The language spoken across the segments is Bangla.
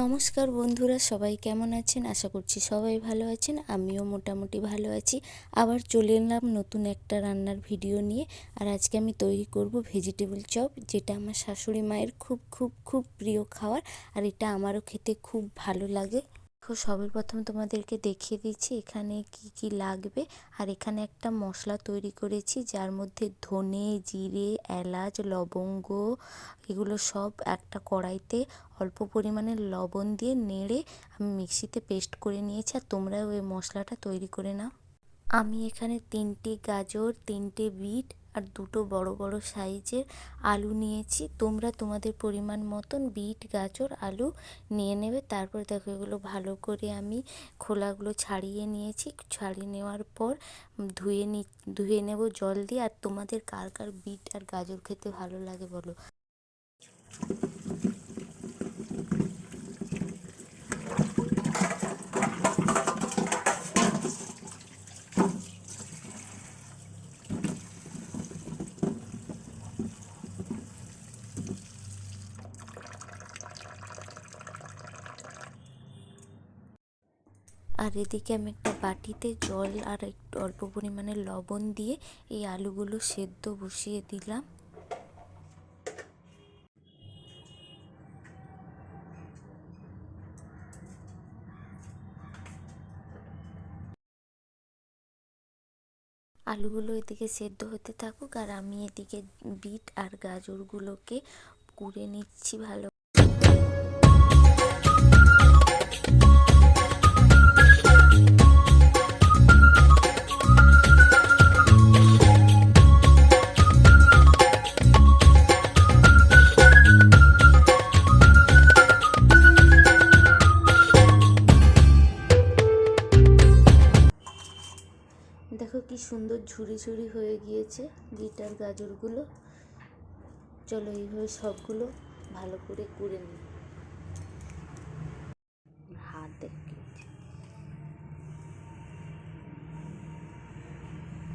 নমস্কার বন্ধুরা, সবাই কেমন আছেন? আশা করছি সবাই ভালো আছেন, আমিও মোটামুটি ভালো আছি। আবার চলে এলাম নতুন একটা রান্নার ভিডিও নিয়ে। আর আজকে আমি তৈরি করব ভেজিটেবল চপ যেটা আমার শাশুড়ি মায়ের খুব খুব খুব প্রিয় খাবার আর এটা আমারও খেতে খুব ভালো লাগে। দেখো সবার প্রথম তোমাদেরকে দেখিয়ে দিচ্ছি এখানে কি কি লাগবে। আর এখানে একটা মশলা তৈরি করেছি, যার মধ্যে ধনে, জিরে, এলাচ, লবঙ্গ, এগুলো সব একটা কড়াইতে অল্প পরিমাণে লবণ দিয়ে নেড়ে আমি মিক্সিতে পেস্ট করে নিয়েছি। আর তোমরাও ওই মশলাটা তৈরি করে নাও। আমি এখানে তিনটে গাজর, তিনটে বিট আর দুটো বড় বড় সাইজের আলু নিয়েছি। তোমরা তোমাদের পরিমাণ মতন বিট, গাজর, আলু নিয়ে নেবে। তারপর দেখো এগুলো ভালো করে আমি খোলাগুলো ছাড়িয়ে নিয়েছি। ছাড়িয়ে নেওয়ার পর ধুয়ে নি, ধুয়ে নেব জল দিয়ে। আর তোমাদের কার কার বিট আর গাজর খেতে ভালো লাগে বলো? আর এদিকে আমি একটা বাটিতে জল আর একটু অল্প পরিমাণে লবণ দিয়ে এই আলুগুলো সেদ্ধ বসিয়ে দিলাম। আলুগুলো এদিকে সেদ্ধ হতে থাকুক আর আমি এদিকে বিট আর গাজরগুলোকে কুড়ে নিচ্ছি ভালো ঝুড়ি ঝুড়ি হয়ে গিয়েছে বিটার গাজরগুলো। চলো এইভাবে সবগুলো ভালো করে কুড়ে নিই। হাত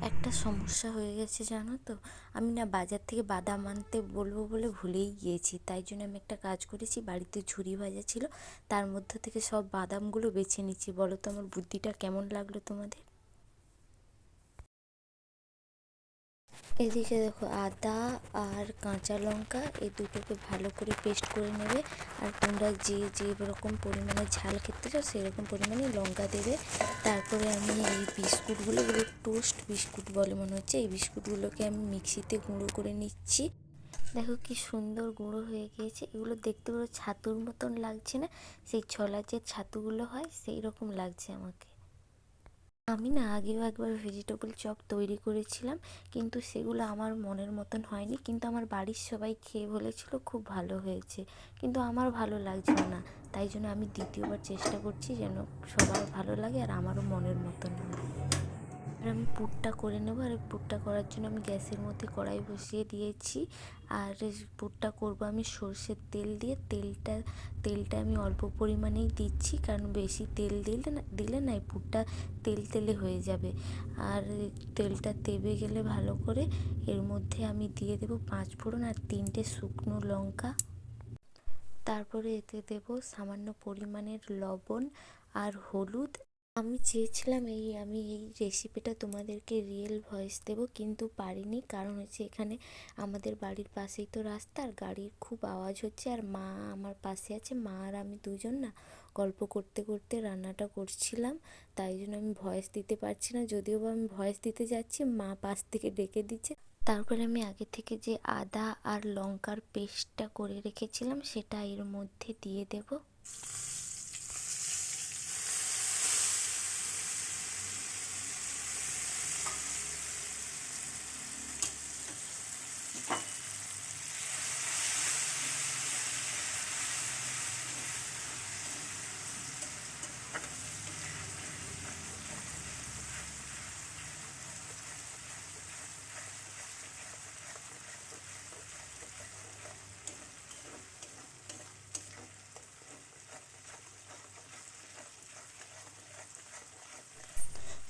একটা সমস্যা হয়ে গেছে জানো তো? আমি না বাজার থেকে বাদাম আনতে বলব বলে ভুলেই গিয়েছি। তাই জন্য আমি একটা কাজ করেছি, বাড়িতে ঝুড়ি ভাজা ছিল, তার মধ্যে থেকে সব বাদামগুলো বেছে নিচ্ছি। বলো তো আমার বুদ্ধিটা কেমন লাগল তোমাদের? এদিকে দেখো আদা আর কাঁচা লঙ্কা, এই দুটোকে ভালো করে পেস্ট করে নেবে। আর তোমরা যে যে রকম পরিমাণে ঝাল খেতে চাও, সেরকম পরিমাণে লঙ্কা দেবে। তারপরে আমি এই বিস্কুটগুলো টোস্ট বিস্কুট বলে মনে হচ্ছে, এই বিস্কুটগুলোকে আমি মিক্সিতে গুঁড়ো করে নিচ্ছি। দেখো কি সুন্দর গুঁড়ো হয়ে গিয়েছে। এগুলো দেখতে পুরো ছাতুর মতন লাগছে না? সেই ছলা যে ছাতুগুলো হয় সেই রকম লাগছে আমাকে। আমি না আগেও একবার ভেজিটেবল চপ তৈরি করেছিলাম, কিন্তু সেগুলো আমার মনের মতন হয়নি। কিন্তু আমার বাড়ির সবাই খেয়ে বলেছিল খুব ভালো হয়েছে। কিন্তু আমার ভালো লাগছিল না। তাই জন্য আমি দ্বিতীয়বার চেষ্টা করছি যেন সবার ভালো লাগে আর আমারও মনের মতন হয়। এবার আমি পুরটা করে নেব, আর পুরটা করার জন্য আমি গ্যাসের মধ্যে কড়াই বসিয়ে দিয়েছি। আর পুরটা করব আমি সর্ষের তেল দিয়ে। তেলটা তেলটা আমি অল্প পরিমাণেই দিচ্ছি, কারণ বেশি তেল দিলে না দিলে না পুরটা তেল তেলে হয়ে যাবে। আর তেলটা তেবে গেলে ভালো করে এর মধ্যে আমি দিয়ে দেবো পাঁচ ফোড়ন আর তিনটে শুকনো লঙ্কা। তারপরে এতে দেব সামান্য পরিমাণের লবণ আর হলুদ আমি চেয়েছিলাম এই, আমি এই রেসিপিটা তোমাদেরকে রিয়েল ভয়েস দেবো, কিন্তু পারিনি। কারণ হচ্ছে এখানে আমাদের বাড়ির পাশেই তো রাস্তা, আর গাড়ির খুব আওয়াজ হচ্ছে, আর মা আমার পাশে আছে। মা আর আমি দুজন না গল্প করতে করতে রান্নাটা করছিলাম, তাই জন্য আমি ভয়েস দিতে পারছি না। যদিও বা আমি ভয়েস দিতে যাচ্ছি, মা পাশ থেকে ডেকে দিচ্ছে। তারপরে আমি আগে থেকে যে আদা আর লঙ্কার পেস্টটা করে রেখেছিলাম, সেটা এর মধ্যে দিয়ে দেবো।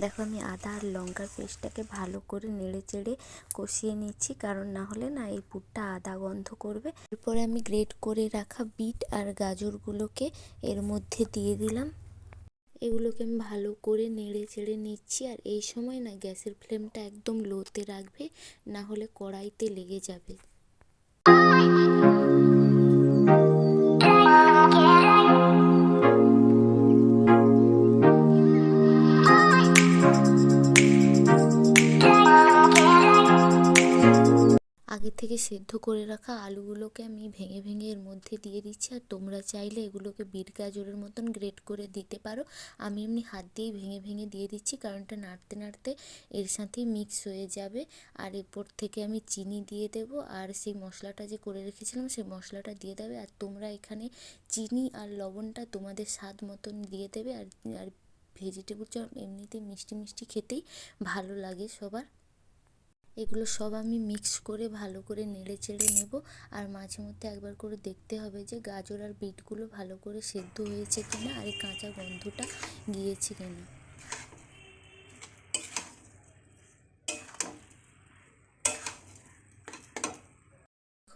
দেখো আমি আদা আর লঙ্কার পেস্টটাকে ভালো করে নেড়ে চেড়ে কষিয়ে নিচ্ছি, কারণ না হলে না এই পুরটা আদা গন্ধ করবে। এরপরে আমি গ্রেট করে রাখা বিট আর গাজরগুলোকে এর মধ্যে দিয়ে দিলাম। এগুলোকে আমি ভালো করে নেড়ে চেড়ে নিচ্ছি, আর এই সময় না গ্যাসের ফ্লেমটা একদম লোতে রাখবে, না হলে কড়াইতে লেগে যাবে। আগে থেকে সেদ্ধ করে রাখা আলুগুলোকে আমি ভেঙে ভেঙে এর মধ্যে দিয়ে দিচ্ছি। আর তোমরা চাইলে এগুলোকে বিট গাজরের মতন গ্রেট করে দিতে পারো। আমি এমনি হাত দিয়েই ভেঙে ভেঙে দিয়ে দিচ্ছি, কারণ এটা নাড়তে নাড়তে এর সাথেই মিক্স হয়ে যাবে। আর এরপর থেকে আমি চিনি দিয়ে দেব। আর সেই মশলাটা যে করে রেখেছিলাম, সেই মশলাটা দিয়ে দেবে। আর তোমরা এখানে চিনি আর লবণটা তোমাদের স্বাদ মতন দিয়ে দেবে। আর আর ভেজিটেবল চপ এমনিতে মিষ্টি মিষ্টি খেতেই ভালো লাগে সবার। এগুলো সব আমি মিক্স করে ভালো করে নেড়ে চেড়ে নেব। আর মাঝে মধ্যে একবার করে দেখতে হবে যে গাজর আর বিটগুলো ভালো করে সেদ্ধ হয়েছে কিনা আর এই কাঁচা গন্ধটা গিয়েছে কিনা।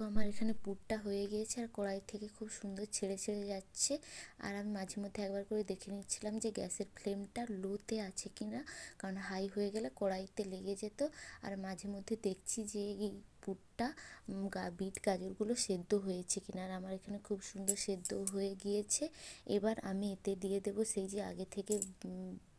আমার এখানে পুরটা হয়ে গিয়েছে আর কড়াই থেকে খুব সুন্দর ছেড়ে ছেড়ে যাচ্ছে। আর আমি মাঝে মধ্যে একবার করে দেখে নিচ্ছিলাম যে গ্যাসের ফ্লেমটা লোতে আছে কি না, কারণ হাই হয়ে গেলে কড়াইতে লেগে যেত। আর মাঝে মধ্যে দেখছি যে এই পুরটা গা, বিট গাজরগুলো সেদ্ধ হয়েছে কিনা আর আমার এখানে খুব সুন্দর সেদ্ধ হয়ে গিয়েছে। এবার আমি এতে দিয়ে দেবো সেই যে আগে থেকে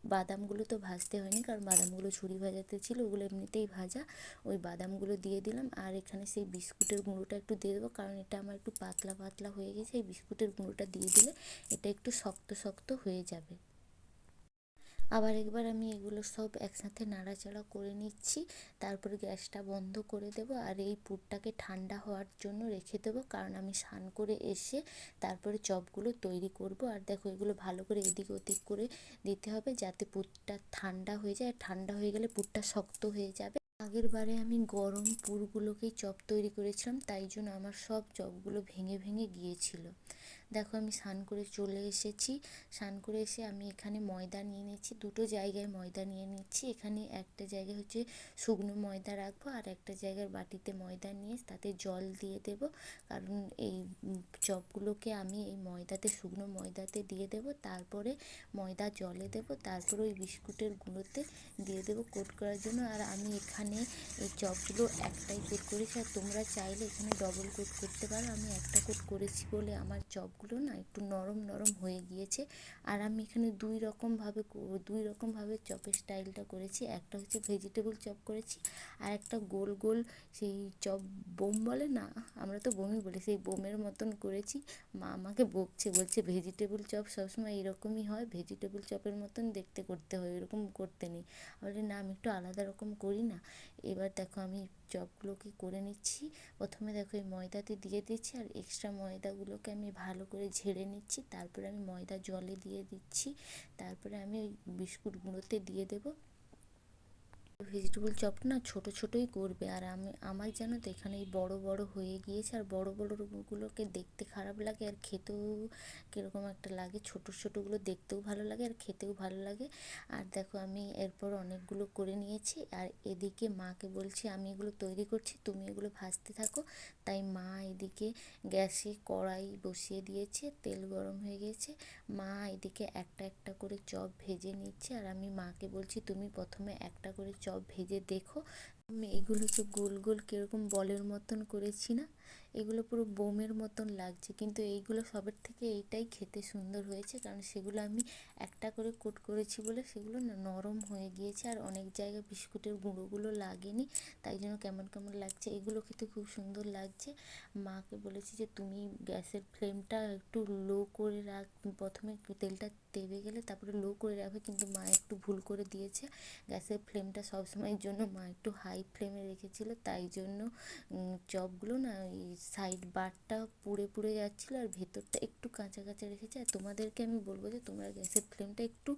বাদামগুলো তো ভাজতে হয়নি, কারণ বাদামগুলো ছুরি ভাজাতে ছিল, ওগুলো এমনিতেই ভাজা। ওই বাদামগুলো দিয়ে দিলাম, আর এখানে সেই বিস্কুটের গুঁড়োটা একটু দিয়ে দেবো, কারণ এটা আমার একটু পাতলা পাতলা হয়ে গেছে, এই বিস্কুটের গুঁড়োটা দিয়ে দিলে এটা একটু শক্ত শক্ত হয়ে যাবে। আবার একবার আমি এগুলো সব একসাথে নাড়াচাড়া করে নিচ্ছি, তারপরে গ্যাসটা বন্ধ করে দেব আর এই পুরটাকে ঠান্ডা হওয়ার জন্য রেখে দেবো, কারণ আমি স্নান করে এসে তারপরে চপগুলো তৈরি করব। আর দেখো এগুলো ভালো করে এদিক ওদিক করে দিতে হবে যাতে পুরটা ঠান্ডা হয়ে যায়। ঠান্ডা হয়ে গেলে পুরটা শক্ত হয়ে যাবে। আগের বারে আমি গরম পুরগুলোকেই চপ তৈরি করেছিলাম, তাই জন্য আমার সব চপগুলো ভেঙে ভেঙে গিয়েছিল। দেখো আমি স্নান করে চলে এসেছি। স্নান করে এসে আমি এখানে ময়দা নিয়ে নিচ্ছি দুটো জায়গায় ময়দা নিয়ে নিচ্ছি এখানে একটা জায়গায় হচ্ছে শুকনো ময়দা রাখব আর একটা জায়গার বাটিতে ময়দা নিয়ে তাতে জল দিয়ে দেবো। কারণ এই চপগুলোকে আমি এই ময়দাতে, শুকনো ময়দাতে দিয়ে দেবো। তারপরে ময়দা জলে দেবো, তারপরে ওই বিস্কুটের গুঁড়োতে দিয়ে দেবো কোট করার জন্য। আর আমি এখানে এই চপগুলো একটাই কোট করেছি। আর তোমরা চাইলে এখানে ডবল কোট করতে পারো। আমি একটা কোট করেছি বলে আমার চপগুলো না একটু নরম নরম হয়ে গিয়েছে। আর আমি এখানে দুই রকমভাবে দুই রকমভাবে চপের স্টাইলটা করেছি। একটা হচ্ছে ভেজিটেবল চপ করেছি, আর একটা গোল গোল সেই চপ বোম বলে না, আমরা তো বোমই বলি, সেই বোমের মতন করেছি। মা আমাকে বকছে, বলছে ভেজিটেবল চপ সবসময় এরকমই হয় ভেজিটেবল চপের মতন দেখতে করতে হয় এরকম করতে নেই। বলি, না, আমি একটু আলাদা রকম করি না। এবার দেখো আমি চপগুলোকে করে নিচ্ছি। প্রথমে দেখো এই ময়দাতে দিয়ে দিচ্ছি আর এক্সট্রা ময়দাগুলোকে আমি ভালো করে ঝেড়ে নিচ্ছি। তারপরে আমি ময়দা জলে দিয়ে দিচ্ছি। তারপরে আমি ওই বিস্কুট গুঁড়োতে দিয়ে দেবো। ভেজিটেবল চপ না ছোটো ছোটোই করবে। আর আমি, আমার যেন তো এখানে এই বড়ো বড়ো হয়ে গিয়েছে, আর বড়ো বড়োগুলোকে দেখতে খারাপ লাগে, আর খেতেও কীরকম একটা লাগে। ছোটো ছোটোগুলো দেখতেও ভালো লাগে, আর খেতেও ভালো লাগে। আর দেখো, আমি এরপর অনেকগুলো করে নিয়েছি, আর এদিকে মাকে বলছি, আমি এগুলো তৈরি করছি, তুমি এগুলো ভাজতে থাকো। তাই মা এদিকে গ্যাসে কড়াই বসিয়ে দিয়েছে, তেল গরম হয়ে গিয়েছে মা এদিকে একটা একটা করে চপ ভেজে নিচ্ছে, আর আমি মাকে বলছি, তুমি প্রথমে একটা করে চপ ভেজে দেখো আমি এগুলো গোল গোল কীরকম বলের মতন করেছি না, এগুলো পুরো বোমের মতন লাগছে। কিন্তু এইগুলো সবের থেকে এইটাই খেতে সুন্দর হয়েছে, কারণ সেগুলো আমি একটা করে কোট করেছি বলে সেগুলো না নরম হয়ে গিয়েছে আর অনেক জায়গায় বিস্কুটের গুঁড়োগুলো লাগেনি, তাই জন্য কেমন কেমন লাগছে এগুলো খেতে খুব সুন্দর লাগছে। মাকে বলেছি যে, তুমি গ্যাসের ফ্লেমটা একটু লো করে রাখ, প্রথমে তেলটা তেবে গেলে তারপরে লো করে রাখবে। কিন্তু মা একটু ভুল করে দিয়েছে, গ্যাসের ফ্লেমটা সবসময়ের জন্য মা একটু হাই ফ্লেমে রেখেছিল, তাই জন্য চপগুলো না ওই সাইড বারটা পুড়ে পুড়ে যাচ্ছিল আর ভেতরটা একটু কাঁচা কাঁচা রেখেছে। আর তোমাদেরকে আমি বলব যে, তোমরা গ্যাসের ফ্লেমটা একটু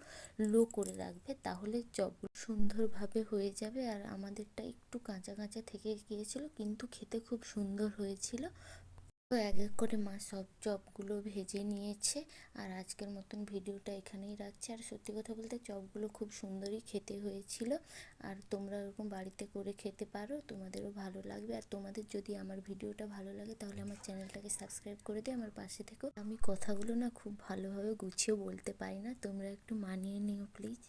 লো করে রাখবে, তাহলে চপগুলো সুন্দরভাবে হয়ে যাবে। আর আমাদেরটা একটু কাঁচা কাঁচা থেকে গিয়েছিল, কিন্তু খেতে খুব সুন্দর হয়েছিল। তো এক এক করে মা সব চপগুলো ভেজে নিয়েছে আর আজকের মতন ভিডিওটা এখানেই রাখছি। আর সত্যি কথা বলতে চপগুলো খুব সুন্দরই খেতে হয়েছিল আর তোমরা ওরকম বাড়িতে করে খেতে পারো, তোমাদেরও ভালো লাগবে। আর তোমাদের যদি আমার ভিডিওটা ভালো লাগে তাহলে আমার চ্যানেলটাকে সাবস্ক্রাইব করে দিয়ে আমার পাশে থেকো আমি কথাগুলো না খুব ভালোভাবে গুছিয়ে বলতে পারি না, তোমরা একটু মানিয়ে নিও, প্লিজ।